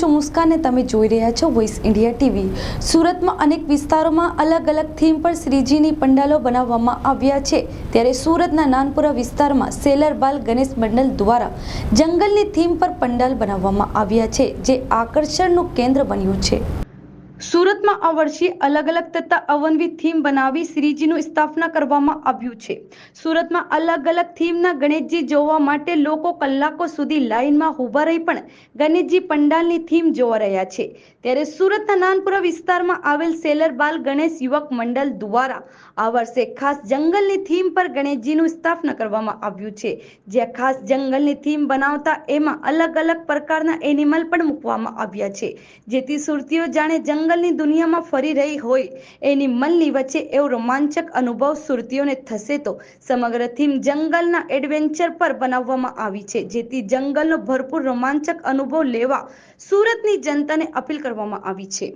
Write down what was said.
છું મુસ્કાન તમે જોઈ રહ્યા છો વોઇસ ઇન્ડિયા ટીવી સુરતમાં અનેક વિસ્તારોમાં અલગ અલગ થીમ પર શ્રીજીની પંડાલો બનાવવામાં આવ્યા છે. ત્યારે સુરતના નાનપુરા વિસ્તારમાં સેલર બાલ ગણેશ મંડળ દ્વારા જંગલની થીમ પર પંડાલ બનાવવામાં આવ્યા છે, જે આકર્ષણનું કેન્દ્ર બન્યું છે. સુરતમાં આ વર્ષે અલગ અલગ તથા અવનવી થીમ બનાવી શ્રીજીનું સ્થાપના કરવામાં આવ્યું છે. સુરતમાં અલગ અલગ થીમના ગણેશજી જોવા માટે લોકો કલાકો સુધી લાઇનમાં ઊભા રહી પણ ગણેશજી પંડાલની થીમ જોવા રહ્યા છે. ત્યારે સુરતના નાનપુરા વિસ્તારમાં આવેલ સેલર બાલ ગણેશ યુવક મંડળ દ્વારા આ વર્ષે ખાસ જંગલની થીમ પર ગણેશજીનું સ્થાપના કરવામાં આવ્યું છે. જ્યાં ખાસ જંગલની થીમ બનાવતા એમાં અલગ અલગ પ્રકારના એનિમલ પણ મૂકવામાં આવ્યા છે. જેથી સુરતીઓ જાણે જંગલની દુનિયામાં ફરી રહી હોય, એની મનની વચ્ચે એવો રોમાંચક અનુભવ સુરતીઓને થશે તો સમગ્ર થીમ જંગલના એડવેન્ચર પર બનાવવામાં આવી છે, જેથી જંગલનો ભરપૂર રોમાંચક અનુભવ લેવા સુરતની જનતાને અપીલ કરવામાં આવી છે.